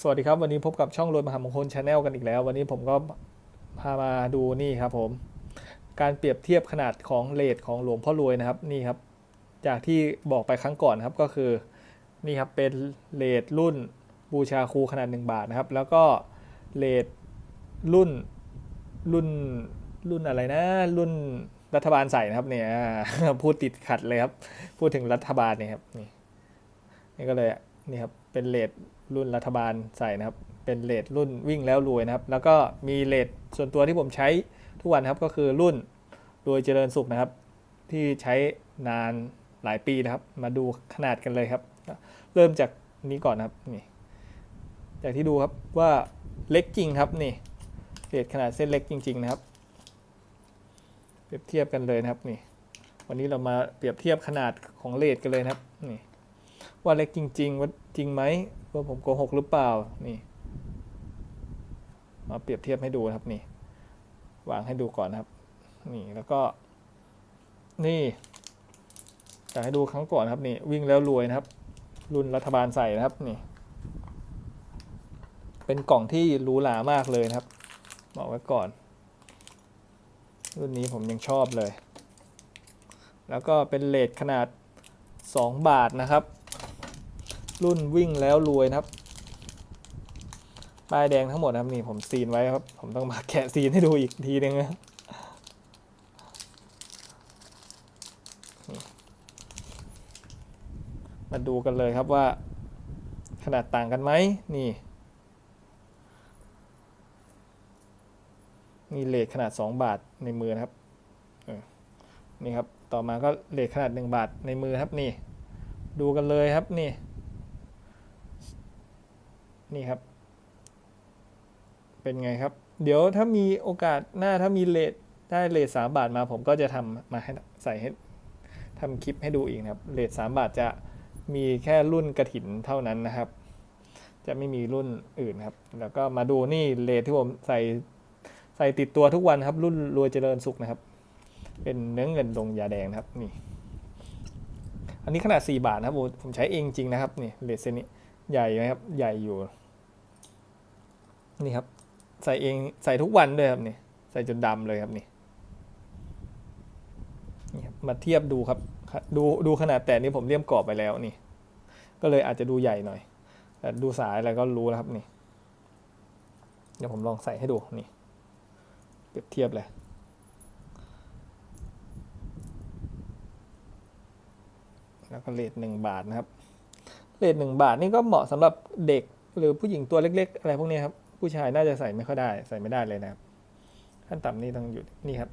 สวัสดีครับ วันนี้พบกับช่องรวยมหามงคลชาแนลกันอีกแล้ว วันนี้ผมก็พามาดูนี่ครับผม การเปรียบเทียบขนาดของเลทของหลวงพ่อรวยนะครับนี่ครับ จากที่บอกไปครั้งก่อนครับก็คือนี่ครับเป็นเลทรุ่นบูชาครูขนาด 1 บาทนะครับ แล้วก็เลทรุ่นรุ่นรุ่นอะไรนะ รุ่นรัฐบาลใส่นะครับเนี่ยพูดติดขัดเลยครับ พูดถึงรัฐบาลเนี่ยครับนี่นี่ก็เลยนี่ครับเป็นเลท รุ่นรัฐบาลใส่นะครับ เป็นเลทรุ่นวิ่งแล้วรวยนะครับ แล้วก็มีเลทส่วนตัวที่ผมใช้ทุกวันครับก็คือรุ่นรวยเจริญสุขนะครับ ที่ใช้นานหลายปีนะครับ มาดูขนาดกันเลยครับ เริ่มจากนี้ก่อนนะครับนี่จากที่ดูครับว่าเล็กจริงครับนี่เลทขนาดเส้นเล็กจริง ๆ นะครับ เปรียบเทียบกันเลยนะครับนี่วันนี้เรามาเปรียบเทียบขนาดของเลทกันเลยนะครับนี่ ว่าเล็กจริง ๆ ว่าจริงไหมว่าผมโกหกหรือเปล่านี่มาเปรียบเทียบให้ดูครับนี่ วางให้ดูก่อนนะครับ นี่แล้วก็ นี่จะให้ดูครั้งก่อนครับนี่ วิ่งแล้วรวยนะครับ รุ่นรัฐบาลใส่นะครับนี่ เป็นกล่องที่หรูหรามากเลยนะครับ บอกไว้ก่อน รุ่นนี้ผมยังชอบเลย แล้วก็เป็นเลทขนาด 2 บาทนะครับ รุ่นวิ่งแล้วรวยนะครับป้ายแดงทั้งหมดนะครับนี่ผมซีนไว้ครับ ผมต้องมาแกะซีนให้ดูอีกทีนึงนะมาดูกันเลยครับว่า ขนาดต่างกันไหมนี่นี่เลทขนาด 2 บาทในมือนะครับนี่ครับต่อมาก็เลทขนาด 1 บาทในมือครับนี่ ดูกันเลยครับนี่ นี่ครับ เป็นไงครับ เดี๋ยวถ้ามีโอกาสหน้าถ้ามีเลทได้เลทสามบาทมาผมก็จะทำมาให้ใส่ให้ทำคลิปให้ดูอีกนะครับเลทสามบาทจะมีแค่รุ่นกระถินเท่านั้นนะครับ จะไม่มีรุ่นอื่นครับ แล้วก็มาดูนี่เลทที่ผมใส่ใส่ติดตัวทุกวันครับ รุ่นรวยเจริญสุขนะครับ เป็นเนื้อเงินลงยาแดงครับนี่ อันนี้ขนาด 4 บาทนะครับผมใช้เองจริงนะครับนี่เลทเซนนี้ใหญ่ไหมครับใหญ่อยู่ นี่ครับ ใส่เองใส่ทุกวันด้วยครับนี่ใส่จนดำเลยครับนี่นี่ครับมาเทียบดูครับ ดูดูขนาดแต่นี้ผมเลี่ยมกรอบไปแล้วนี่ ก็เลยอาจจะดูใหญ่หน่อย แต่ดูสายอะไรก็รู้แล้วครับนี่ เดี๋ยวผมลองใส่ให้ดูนี่ เปรียบเทียบเลย แล้วก็เลทหนึ่งบาทนะครับ เลทหนึ่งบาทนี่ก็เหมาะสำหรับเด็กหรือผู้หญิงตัวเล็ก ๆ อะไรพวกนี้ครับ ผู้ชายน่าจะใส่ไม่ค่อยได้ ใส่ไม่ได้เลยนะครับ ขั้นต่ำนี่ต้องอยู่นี่ครับ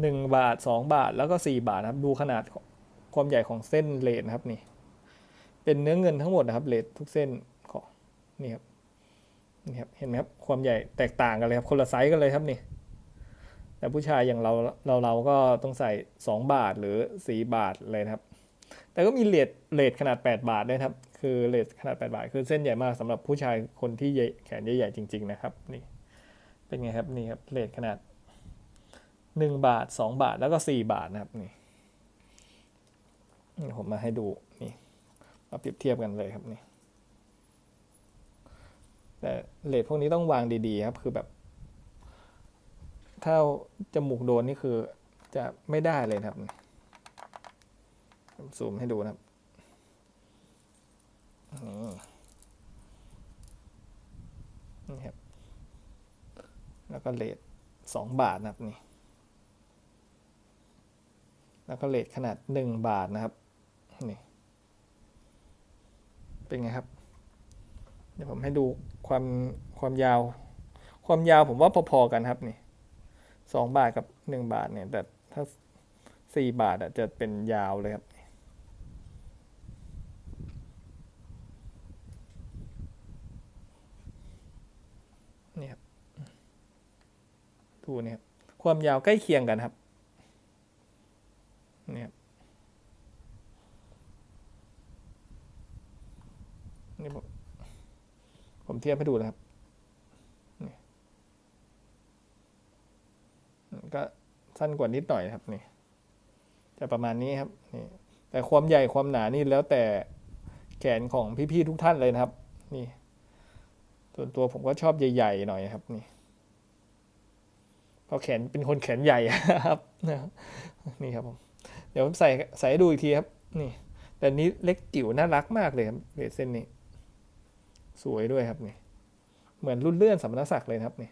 หนึ่งบาทสองบาทแล้วก็สี่บาทนะครับ ดูขนาดความใหญ่ของเส้นเลทนะครับนี่ เป็นเนื้อเงินทั้งหมดนะครับเลททุกเส้นของนี่ครับนี่ครับเห็นไหมครับความใหญ่แตกต่างกันเลยครับคนละไซส์กันเลยครับนี่ แต่ผู้ชายอย่างเราเราเราก็ต้องใส่ 2 บาทหรือ 4 บาทเลยนะครับ แต่ก็มีเลทเลทขนาด 8 บาทด้วยครับ คือเลทขนาด 8 บาท คือเส้นใหญ่มากสำหรับผู้ชายคนที่ใหญ่แขนใหญ่ๆจริง ๆ นะครับ นี่ เป็นไงครับ นี่ครับเลทขนาด 1 บาท 2 บาท แล้วก็ 4 บาทนะครับ นี่ ผมมาให้ดู นี่มาเปรียบเทียบกันเลยครับ นี่ แต่เลทพวกนี้ต้องวางดีๆครับ คือแบบ ถ้าจมูกโดนนี่คือจะไม่ได้เลยครับ ซูมให้ดูนะครับ นี่นะครับ แล้วก็เลทสองบาทนะครับนี่ แล้วก็เลทขนาดหนึ่งบาทนะครับ นี่ เป็นไงครับ เดี๋ยวผมให้ดูความความยาว ความยาวผมว่าพอๆกันครับนี่สองบาทกับหนึ่งบาทเนี่ย แต่ถ้าสี่บาทอะจะเป็นยาวเลยครับ นี่ครับูเนี่ยครับความยาวใกล้เคียงกันครับนี่ครับนี่ผมผมเทียบให้ดูนะครับก็สั้นกว่านิดหน่อยครับนี่จะประมาณนี้ครับนี่แต่ความใหญ่ความหนานี่แล้วแต่แขนของพี่ๆทุกท่านเลยนะครับ นี่ส่วนตัวผมก็ชอบใหญ่ๆหน่อยครับนี่ เพราะแขนเป็นคนแขนใหญ่ครับนี่ครับผมเดี๋ยวผมใส่ใส่ให้ดูอีกทีครับนี่แต่นี้เล็กจิ๋วน่ารักมากเลยครับเลเส้นนี้ สวยด้วยครับนี่เหมือนรุ่นเลื่อนสมณศักดิ์เลยครับนี่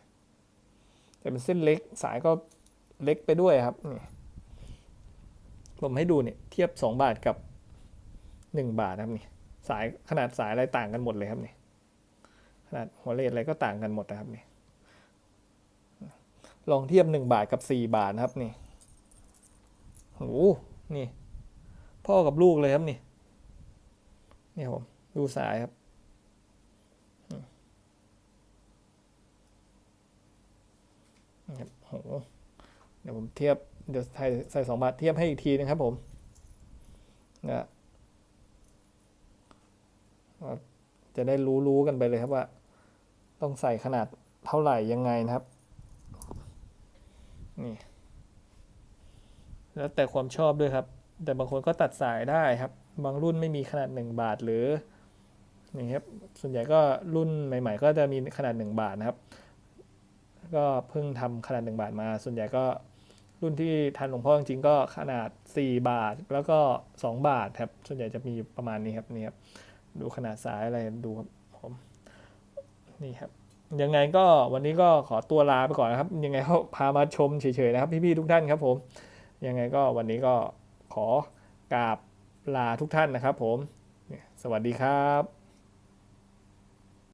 แต่เป็นเส้นเล็กสายก็เล็กไปด้วยครับนี่ผมให้ดูเนี่ยเทียบสองบาทกับหนึ่งบาทครับนี่สายขนาดสายอะไรต่างกันหมดเลยครับนี่ขนาดหัวเลดอะไรก็ต่างกันหมดนะครับนี่ ลองเทียบหนึ่งบาทกับสี่บาทนะครับนี่โหนี่ พ่อกับลูกเลยครับนี่นี่ครับผมดูสายครับครับโหเดี๋ยวผมเทียบ เดี๋ยวใส่ใส่สองบาทเทียบให้อีกทีนะครับผมนะว่าจะได้รู้รู้กันไปเลยครับว่า ต้องใส่ขนาดเท่าไหร่ยังไงนะครับ นี่ แล้วแต่ความชอบด้วยครับ แต่บางคนก็ตัดสายได้ครับ บางรุ่นไม่มีขนาด 1 บาทหรือนี่ครับ ส่วนใหญ่ก็รุ่นใหม่ ๆ ก็จะมีขนาด 1 บาทนะครับ ก็เพิ่งทำขนาด 1 บาทมา ส่วนใหญ่ก็รุ่นที่ทันหลวงพ่อจริงๆก็ขนาด 4 บาทแล้วก็ 2 บาทครับ ส่วนใหญ่จะมีประมาณนี้ครับนี่ครับ ดูขนาดสายอะไรดูครับผม นี่ครับ ยังไงก็วันนี้ก็ขอตัวลาไปก่อนนะครับ ยังไงก็พามาชมเฉยๆนะครับ พี่ๆทุกท่านครับผม ยังไงก็วันนี้ก็ขอกราบลาทุกท่านนะครับผม สวัสดีครับ